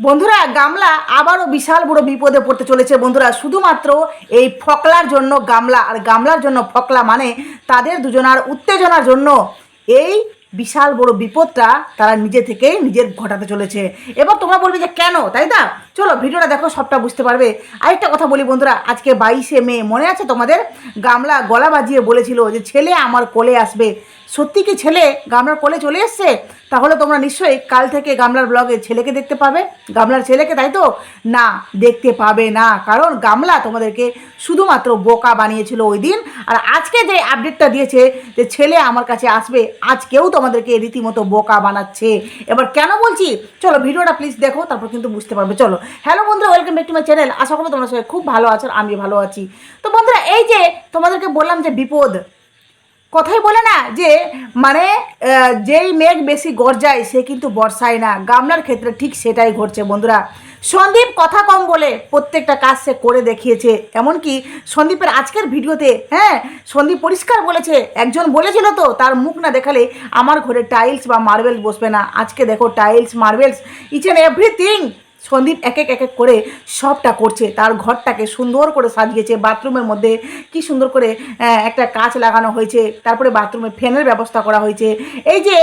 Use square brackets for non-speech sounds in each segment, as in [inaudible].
বন্ধুরা, গামলা আবারও বিশাল বড় বিপদে পড়তে চলেছে বন্ধুরা। শুধুমাত্র এই ফকলার জন্য গামলা, আর গামলার জন্য ফকলা মানে তাদের দুজনার উত্তেজনার জন্য এই বিশাল বড় বিপদটা তারা নিজে থেকেই নিজের ঘটাতে চলেছে। এবার তোমরা বলবে যে কেন, তাই না? চলো, ভিডিওটা দেখো, সবটা বুঝতে পারবে। আরেকটা কথা বলি বন্ধুরা, আজকে বাইশে মে, মনে আছে তোমাদের? গামলা গলা বাজিয়ে বলেছিল যে, ছেলে আমার কোলে আসবে। সত্যি কি ছেলে গামলার কোলে চলে এসছে? তাহলে তোমরা নিশ্চয়ই কাল থেকে গামলার ব্লগে ছেলেকে দেখতে পাবে। গামলার ছেলেকে, তাই তো? না, দেখতে পাবে না, কারণ গামলা তোমাদেরকে শুধুমাত্র বোকা বানিয়েছিল ওই দিন। আর আজকে যে আপডেটটা দিয়েছে যে, ছেলে আমার কাছে আসবে, আজকেও তোমাদেরকে রীতিমতো বোকা বানাচ্ছে। এবার কেন বলছি? চলো, ভিডিওটা প্লিজ দেখো, তারপর কিন্তু বুঝতে পারবে। চলো হ্যালো বন্ধুরা welcome back to my channel আশা করব তোমরা সবাই খুব ভালো আছো আমি ভালো আছি। তো বন্ধুরা, এই যে তোমাদেরকে বললাম যে বিপদ, কথাই বলে না যে মানে যেই মেঘ বেশি গর্জায়, সে কিন্তু বর্ষায় না। গামলার ক্ষেত্রে ঠিক সেটাই ঘটছে বন্ধুরা। সন্দীপ কথা কম বলে প্রত্যেকটা কাজ সে করে দেখিয়েছে। এমনকি সন্দীপের আজকের ভিডিওতে হ্যাঁ সন্দীপ পরিষ্কার বলেছে, একজন বলেছিল তো, তার মুখ না দেখালে আমার ঘরে টাইলস বা মার্বেলস বসবে না। আজকে দেখো tiles marbles each and everything Sandip এক এক এক এক করে সবটা করছে। তার ঘরটাকে সুন্দর করে সাজিয়েছে। বাথরুমের মধ্যে কি সুন্দর করে একটা কাঁচ লাগানো হয়েছে। তারপরে বাথরুমে ফ্যানের ব্যবস্থা করা হয়েছে। এই যে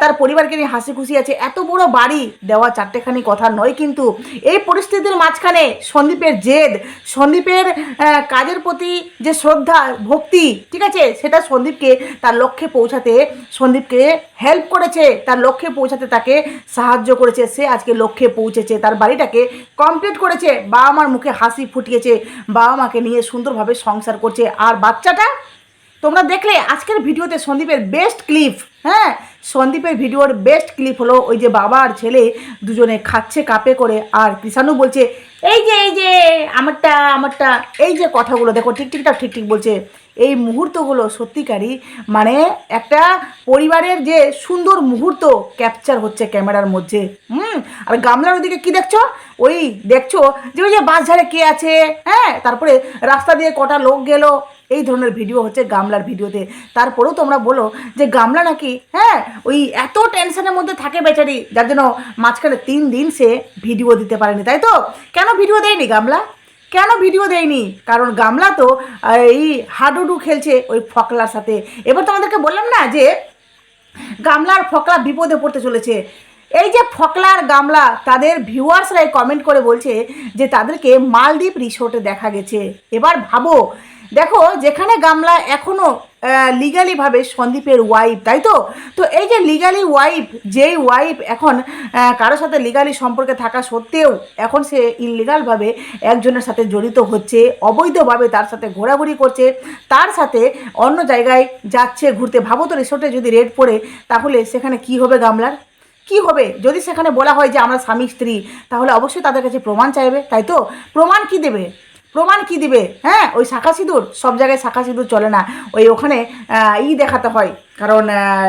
তার পরিবারকে নিয়ে হাসি খুশি আছে। এত বড় বাড়ি। দেওয়া চারটেখানি কথা নয় কিন্তু এই পরিস্থিতির মাঝখানে সন্দীপের জেদ, সন্দীপের কাজের প্রতি যে শ্রদ্ধা, ভক্তি, ঠিক আছে? সেটা সন্দীপকে, তার লক্ষ্যে পৌঁছাতে সন্দীপকে হেল্প করেছে। তার লক্ষ্যে পৌঁছাতে তাকে সাহায্য করেছে। সে আজকে লক্ষ্যে পৌঁছেছে। তার বাড়িটাকে কমপ্লিট করেছে। বাবা মার মুখে হাসি ফুটিয়েছে। বাবা মাকে নিয়ে সুন্দরভাবে সংসার করছে। আর বাচ্চাটা, তোমরা দেখলে আজকের ভিডিওতে সন্দীপের বেস্ট ক্লিপ হ্যাঁ? সন্দীপের ভিডিওর বেস্ট ক্লিপ হলো ওই যে বাবা আর ছেলে দুজনে খাচ্ছে কাপে করে। আর কৃষাণু বলছে, এই যে এই যে, আমারটা আমারটা, এই যে কথাগুলো দেখো, ঠিক ঠিকঠাক ঠিক ঠিক বলছে। এই মুহূর্তগুলো সত্যিকারই মানে একটা পরিবারের যে সুন্দর মুহূর্ত ক্যাপচার হচ্ছে ক্যামেরার মধ্যে। হুম, আর গামলার ওদিকে কি দেখছ? ওই দেখছ যে ওই যে বাস ঝাড়ে কে আছে? হ্যাঁ তারপরে রাস্তা দিয়ে কটা লোক গেল। এই ধরনের ভিডিও হচ্ছে গামলার ভিডিওতে তারপরেও তোমরা বলো যে গামলা নাকি হ্যাঁ ওই এত টেনশনের মধ্যে থাকে বেচারি, যার জন্য মাঝখানে তিন দিন সে ভিডিও দিতে পারেনি, তাই তো? কেন ভিডিও দেয়নি গামলা? কেন ভিডিও দেয়নি? কারণ গামলা তো এই হাডুডু খেলছে ওই ফকলার সাথে। এবার তোমাদেরকে বললাম না যে, গামলার ফকলা বিপদে পড়তে চলেছে। এই যে ফকলার গামলা, তাদের ভিউয়ার্সরাই কমেন্ট করে বলছে যে তাদেরকে মালদ্বীপ রিসোর্টে দেখা গেছে। এবার ভাবো, দেখো, যেখানে গামলা এখনও লিগালিভাবে সন্দীপের ওয়াইফ তাই তো? তো এই যে লিগালি ওয়াইফ যেই ওয়াইফ এখন কারোর সাথে লিগালি সম্পর্কে থাকা সত্ত্বেও এখন সে ইনলিগালভাবে একজনের সাথে জড়িত হচ্ছে, অবৈধভাবে তার সাথে ঘোরাঘুরি করছে, তার সাথে অন্য জায়গায় যাচ্ছে, ঘুরতে। ভাবো তো রিসোর্টে যদি রেড পড়ে, তাহলে সেখানে কি হবে গামলার? কি হবে? যদি সেখানে বলা হয় যে আমরা স্বামী স্ত্রী, তাহলে অবশ্যই তাদের কাছে প্রমাণ চাইবে, তাই তো? প্রমাণ কি দেবে? প্রমাণ কি দিবে? হ্যাঁ ওই শাখা সিঁদুর? সব জায়গায় শাখা সিঁদুর চলে না। ওই ওখানে ই দেখাতে হয়। কারণ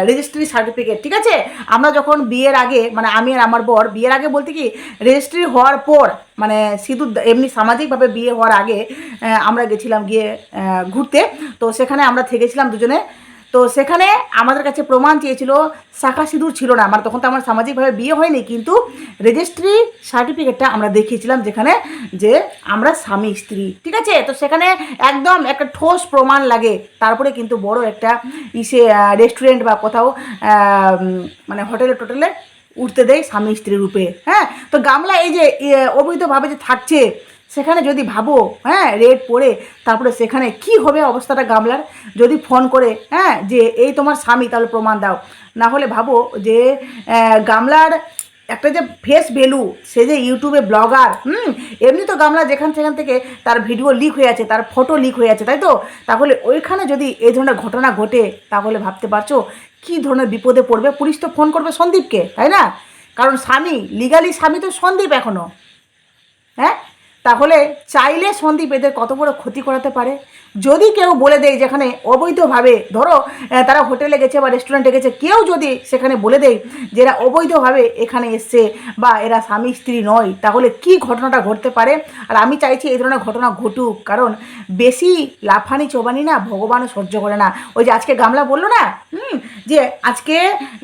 রেজিস্ট্রি সার্টিফিকেট ঠিক আছে? আমরা যখন বিয়ের আগে মানে আমি আর আমার বর, বিয়ের আগে বলতে কি রেজিস্ট্রি হওয়ার পর মানে সিঁদুর এমনি সামাজিকভাবে বিয়ে হওয়ার আগে আমরা গেছিলাম গিয়ে ঘুরতে। তো সেখানে আমরা থেকেছিলাম দুজনে। তো সেখানে আমাদের কাছে প্রমাণ চেয়েছিল, শাখা সিঁদুর ছিল না। আমার তখন তো আমার সামাজিকভাবে বিয়ে হয়নি, কিন্তু রেজিস্ট্রি সার্টিফিকেটটা আমরা দেখিয়েছিলাম যেখানে যে আমরা স্বামী, স্ত্রী, ঠিক আছে? তো সেখানে একদম একটা ঠোস প্রমাণ লাগে। তারপরে কিন্তু বড় একটা ইসে রেস্টুরেন্ট বা কোথাও মানে হোটেলে, টোটেলে উঠতে দেয় স্বামী, স্ত্রী রূপে হ্যাঁ? তো গামলা এই যে অবৈধভাবে যে থাকছে সেখানে যদি ভাবো হ্যাঁ রেড পড়ে তারপরে সেখানে কি হবে অবস্থাটা গামলার? যদি ফোন করে হ্যাঁ যে এই তোমার স্বামী, তাহলে প্রমাণ দাও। না হলে ভাবো যে গামলার একটা যে ফেস ভ্যালু সে যে ইউটিউবে ব্লগার, হুম, এমনি তো গামলা যেখান সেখান থেকে তার ভিডিও লিক হয়ে আছে, তার ফটো লিক হয়ে আছে, তাই তো? তাহলে ওইখানে যদি এই ধরনের ঘটনা ঘটে, তাহলে ভাবতে পারছ কী ধরনের বিপদে পড়বে? পুলিশ তো ফোন করবে সন্দীপকে, তাই না? কারণ স্বামী লিগালি স্বামী তো সন্দীপ এখনও হ্যাঁ? তাহলে চাইলে সন্দীপ এদের কত বড় ক্ষতি করাতে পারে? যদি কেউ বলে দেয় যেখানে অবৈধভাবে, ধরো তারা হোটেলে গেছে বা রেস্টুরেন্টে গেছে, কেউ যদি সেখানে বলে দেয় যে এরা অবৈধভাবে এখানে এসছে বা এরা স্বামী স্ত্রী নয়, তাহলে কি ঘটনাটা ঘটতে পারে? আর আমি চাইছি এই ধরনের ঘটনা ঘটুক, কারণ বেশি লাফানি চোবানি না ভগবানও সহ্য করে না। ওই যে আজকে গামলা বলল না? হুম, যে আজকে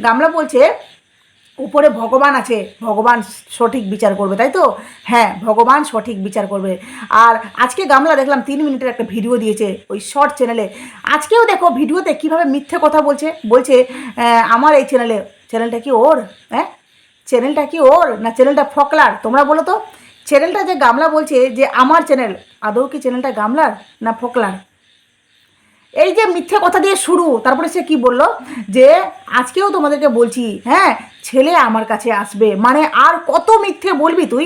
গামলা বলছে উপরে ভগবান আছে, ভগবান সঠিক বিচার করবে, তাই তো? হ্যাঁ ভগবান সঠিক বিচার করবে। আর আজকে গামলা দেখলাম, তিন মিনিটের একটা ভিডিও দিয়েছে ওই শর্ট চ্যানেলে আজকেও দেখো ভিডিওতে কীভাবে মিথ্যে কথা বলছে বলছে আমার এই চ্যানেলে চ্যানেলটা কি ওর? হ্যাঁ? চ্যানেলটা কি ওর? না চ্যানেলটা ফকলার? তোমরা বলো তো। চ্যানেলটা যে গামলা বলছে, যে আমার চ্যানেল আদৌ কি চ্যানেলটা গামলার না ফকলার? এই যে মিথ্যে কথা দিয়ে শুরু, তারপরে সে কি বলল? যে আজকেও তোমাদেরকে বলছি হ্যাঁ ছেলে আমার কাছে আসবে? মানে আর কত মিথ্যে বলবি তুই?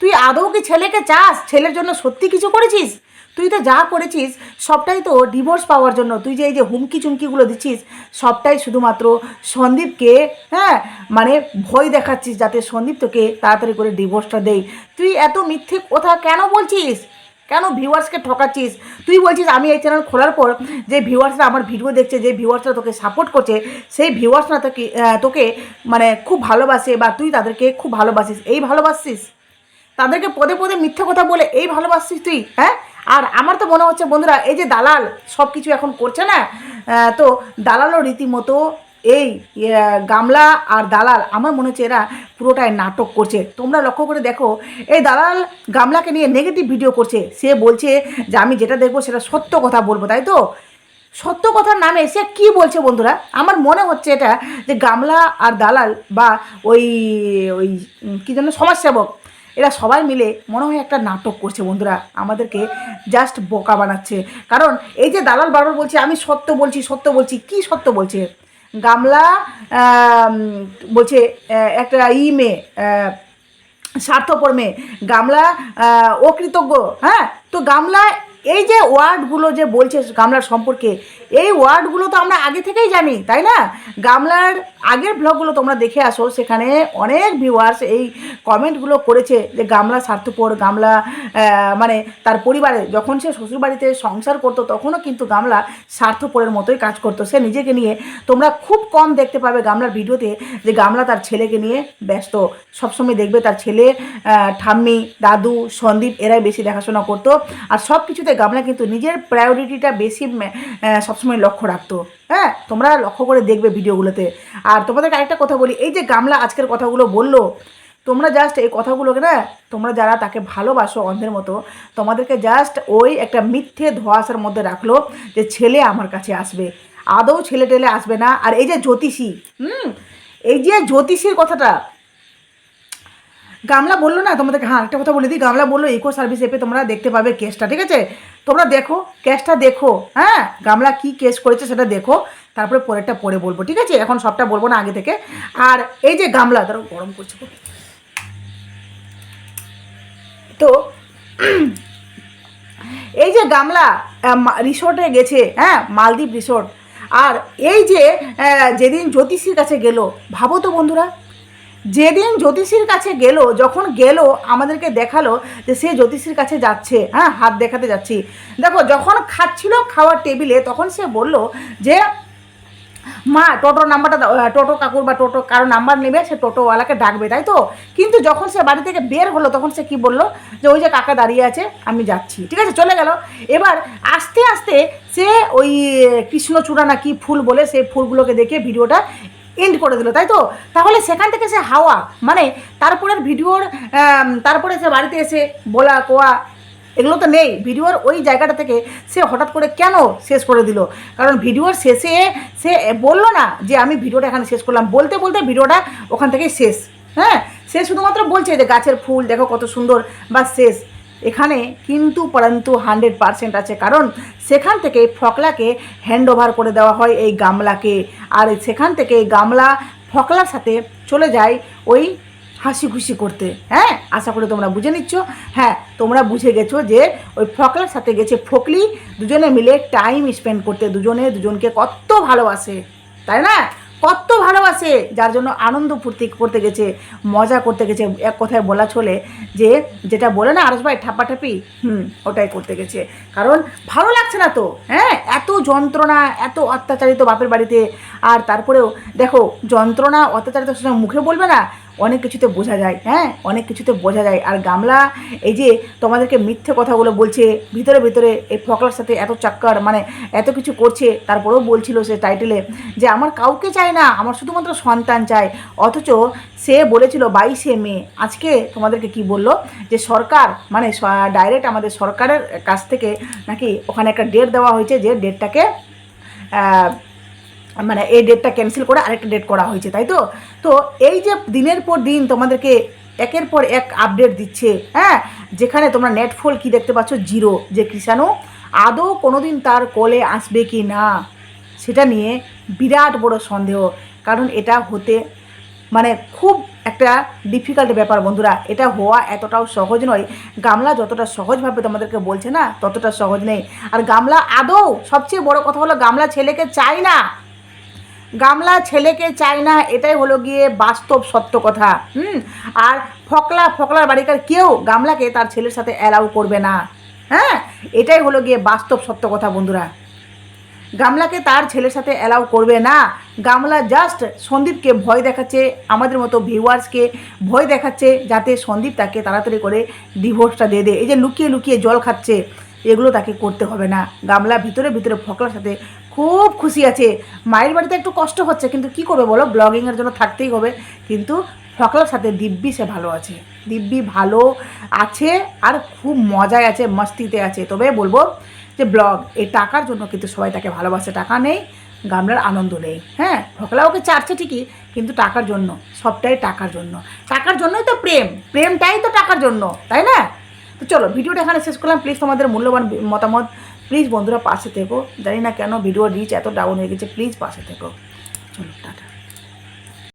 তুই আদৌ কি ছেলেকে চাস? ছেলের জন্য সত্যি কিছু করেছিস? তুই তো যা করেছিস, সবটাই তো ডিভোর্স পাওয়ার জন্য। তুই যে এই যে হুমকি চুমকিগুলো দিচ্ছিস, সবটাই শুধুমাত্র সন্দীপকে হ্যাঁ মানে ভয় দেখাচ্ছিস যাতে সন্দীপ তোকে তাড়াতাড়ি করে ডিভোর্সটা দেয়। তুই এত মিথ্যে কথা কেন বলছিস? কেন ভিউয়ার্সকে ঠকাচ্ছিস? তুই বলছিস আমি এই চ্যানেল খোলার পর যে ভিউয়ার্সরা আমার ভিডিও দেখছে, যে ভিউয়ার্সরা তোকে সাপোর্ট করছে, সেই ভিউয়ার্সরা তোকে তোকে মানে খুব ভালোবাসে বা তুই তাদেরকে খুব ভালোবাসিস। এই ভালোবাসিস? তাদেরকে পদে পদে মিথ্যে কথা বলে এই ভালোবাসিস তুই হ্যাঁ? আর আমার তো মনে হচ্ছে বন্ধুরা, এই যে দালাল সব কিছু এখন করছে না তো দালালও রীতিমতো এই গামলা আর দালাল, আমার মনে হচ্ছে এরা পুরোটাই নাটক করছে। তোমরা লক্ষ্য করে দেখো, এই দালাল গামলাকে নিয়ে নেগেটিভ ভিডিও করছে। সে বলছে যে, আমি যেটা দেখব সেটা সত্য কথা বলব তাই তো? সত্য কথার নামে সে কি বলছে বন্ধুরা? আমার মনে হচ্ছে এটা যে, গামলা আর দালাল বা ওই ওই কী যেন, সমাজসেবক, এরা সবাই মিলে মনে হয় একটা নাটক করছে বন্ধুরা। আমাদেরকে জাস্ট বোকা বানাচ্ছে। কারণ এই যে দালাল বারবার বলছে, আমি সত্য বলছি সত্য বলছি কি সত্য বলছে? গামলা বলছে একটা ই মেয়ে স্বার্থপর মেয়ে। গামলা অকৃতজ্ঞ হ্যাঁ? তো গামলা এই যে ওয়ার্ডগুলো যে বলছে গামলার সম্পর্কে, এই ওয়ার্ডগুলো তো আমরা আগে থেকেই জানি, তাই না? গামলার আগের ব্লগগুলো তোমরা দেখে আসো, সেখানে অনেক ভিউয়ার্স এই কমেন্টগুলো করেছে যে গামলা স্বার্থপর, গামলা মানে তার পরিবারে যখন সে শ্বশুরবাড়িতে সংসার করতো, তখনও কিন্তু গামলা স্বার্থপরের মতোই কাজ করতো। সে নিজেকে নিয়ে তোমরা খুব কম দেখতে পাবে গামলার ভিডিওতে যে গামলা তার ছেলেকে নিয়ে ব্যস্ত। সবসময় দেখবে তার ছেলে ঠাম্মি, দাদু, সন্দীপ, এরাই বেশি দেখাশোনা করতো। আর সব কিছুতে গামলা কিন্তু নিজের প্রায়োরিটিটা বেশি সবসময় লক্ষ্য রাখতো। হ্যাঁ তোমরা লক্ষ্য করে দেখবে ভিডিওগুলোতে আর তোমাদেরকে আরেকটা কথা বলি, এই যে গামলা আজকের কথাগুলো বলল, তোমরা জাস্ট এই কথাগুলোকে না, তোমরা যারা তাকে ভালোবাসো অন্ধের মতো, তোমাদেরকে জাস্ট ওই একটা মিথ্যে ধোয়াশার মধ্যে রাখল যে ছেলে আমার কাছে আসবে। আদৌ ছেলে টেলে আসবে না। আর এই যে জ্যোতিষী, হুম, এই যে জ্যোতিষীর কথাটা গামলা বলল না? তোমাদেরকে হ্যাঁ একটা কথা বলে দিই। গামলা বলল ইকো সার্ভিস এপে তোমরা দেখতে পাবে কেসটা ঠিক আছে? তোমরা দেখো কেসটা দেখো হ্যাঁ? গামলা কি কেস করেছে সেটা দেখো। তারপরে পরেরটা পরে বলব, ঠিক আছে? এখন সবটা বলব না আগে থেকে। আর এই যে গামলা, ধরো, গরম করছে তো, [clears throat] এই যে গামলা রিসোর্টে গেছে হ্যাঁ? মালদ্বীপ রিসোর্ট আর এই যে যেদিন জ্যোতিষীর কাছে গেল, ভাবো তো বন্ধুরা যেদিন জ্যোতিষীর কাছে গেল, যখন গেল, আমাদেরকে দেখাল যে সে জ্যোতিষীর কাছে যাচ্ছে হ্যাঁ হাত দেখাতে যাচ্ছি। দেখো, যখন খাচ্ছিল খাওয়ার টেবিলে, তখন সে বলল যে, মা, টোটোর নাম্বারটা টোটো কাকুর বা টোটো কারও নাম্বার নেবে, সে টোটোওয়ালাকে ডাকবে, তাই তো? কিন্তু যখন সে বাড়ি থেকে বের হলো, তখন সে কি বলল? যে, ওই যে কাকা দাঁড়িয়ে আছে, আমি যাচ্ছি। ঠিক আছে, চলে গেল। এবার আস্তে আস্তে সে ওই, কৃষ্ণচূড়া না কি ফুল বলে সেই ফুলগুলোকে দেখে ভিডিওটা এন্ড করে দিল, তাই তো? তাহলে সেখান থেকে সে হাওয়া মানে তারপরের ভিডিওর তারপরে সে বাড়িতে এসে বলা, কোয়া, এগুলো তো নেই। ভিডিওর ওই জায়গাটা থেকে সে হঠাৎ করে কেন শেষ করে দিল? কারণ ভিডিওর শেষে সে বলল না যে আমি ভিডিওটা এখানে শেষ করলাম। বলতে বলতে ভিডিওটা ওখান থেকেই শেষ। হ্যাঁ? সে শুধুমাত্র বলছে যে গাছের ফুল, দেখো কত সুন্দর বা শেষ। এখানে কিন্তু পরন্তু হান্ড্রেড পারসেন্ট আছে, কারণ সেখান থেকে ফকলাকে হ্যান্ড ওভার করে দেওয়া হয় এই গামলাকে। আর সেখান থেকে এই গামলা ফকলার সাথে চলে যায় ওই হাসি খুশি করতে। হ্যাঁ আশা করি তোমরা বুঝে নিচ্ছ। হ্যাঁ তোমরা বুঝে গেছো যে ওই ফকলার সাথে গেছে ফকলি, দুজনে মিলে টাইম স্পেন্ড করতে, দুজনে দুজনকে কত ভালোবাসে। তাই না? কত ভালোবাসে, যার জন্য আনন্দ ফুর্তি করতে গেছে, মজা করতে গেছে, এক কথায় বলা চলে যে, যেটা বলে না আরস ভাই ঠাপাঠাপি হুম, ওটাই করতে গেছে। কারণ ভালো লাগছে না তো হ্যাঁ? এত যন্ত্রণা, এত অত্যাচারিত বাপের বাড়িতে। আর তারপরেও, দেখো, যন্ত্রণা, অত্যাচারিত মুখে বলবে না অনেক কিছুতে বোঝা যায় হ্যাঁ? অনেক কিছুতে বোঝা যায়। আর গামলা, এই যে তোমাদেরকে মিথ্যে কথাগুলো বলছে, ভিতরে ভিতরে এই ফকলার সাথে এত চাক্কার মানে এত কিছু করছে, তারপরেও বলছিল সে টাইটেলে যে আমার কাউকে চাই না, আমার শুধুমাত্র সন্তান চাই অথচ সে বলেছিল বাইশে মে আজকে তোমাদেরকে কি বলল? যে সরকার মানে ডাইরেক্ট আমাদের সরকারের কাছ থেকে নাকি ওখানে একটা ডেট দেওয়া হয়েছে, যে ডেটটাকে মানে এই ডেটটা ক্যান্সেল করে আরেকটা ডেট করা হয়েছে, তাই তো? তো এই যে দিনের পর দিন তোমাদেরকে একের পর এক আপডেট দিচ্ছে হ্যাঁ? যেখানে তোমরা নেটফল কি দেখতে পাচ্ছ? জিরো যে কৃষাণু আদৌ কোনোদিন তার কোলে আসবে কি না, সেটা নিয়ে বিরাট বড় সন্দেহ। কারণ এটা হতে মানে খুব একটা ডিফিকাল্ট ব্যাপার বন্ধুরা। এটা হওয়া এতটাও সহজ নয়। গামলা যতটা সহজভাবে তোমাদেরকে বলছে না, ততটা সহজ নেই। আর গামলা আদৌ সবচেয়ে বড় কথা হলো, গামলা ছেলেকে চায় না। গামলা ছেলেকে চায় না, এটাই হলো গিয়ে বাস্তব সত্য কথা, হুম? আর ফকলা, ফকলার বাড়িকার কেউ গামলাকে তার ছেলের সাথে অ্যালাউ করবে না হ্যাঁ? এটাই হলো গিয়ে বাস্তব সত্য কথা, বন্ধুরা। গামলাকে তার ছেলের সাথে অ্যালাউ করবে না, গামলা জাস্ট সন্দীপকে ভয় দেখাচ্ছে, আমাদের মতো ভিউয়ার্সকে ভয় দেখাচ্ছে, যাতে সন্দীপ তাকে তাড়াতাড়ি করে ডিভোর্সটা দিয়ে দেয়। এই যে লুকিয়ে লুকিয়ে জল খাচ্ছে, এগুলো তাকে করতে হবে না। গামলা ভিতরে ভিতরে ফকলার সাথে খুব খুশি আছে। মায়ের বাড়িতে একটু কষ্ট হচ্ছে, কিন্তু কি করবে বলো? ব্লগিংয়ের জন্য থাকতেই হবে। কিন্তু ফকলার সাথে দিব্যি সে ভালো আছে। দিব্যি ভালো আছে আর খুব মজায় আছে, মস্তিতে আছে। তবে বলব যে ব্লগ এই টাকার জন্য কিন্তু সবাই তাকে ভালোবাসে। টাকা নেই, গামলার আনন্দ নেই। হ্যাঁ ফকলা ওকে চারছে ঠিকই, কিন্তু টাকার জন্য, সবটাই টাকার জন্য। টাকার জন্যই তো প্রেম। প্রেমটাই তো টাকার জন্য, তাই না? তো চলো, ভিডিওটা এখানে শেষ করলাম। প্লিজ তোমাদের মূল্যবান মতামত প্লিজ বন্ধুরা পাশে থেকো। জানি না কেন ভিডিও রিচ এত ডাউন হয়ে গেছে। প্লিজ পাশে থেকো। চলো, টাটা।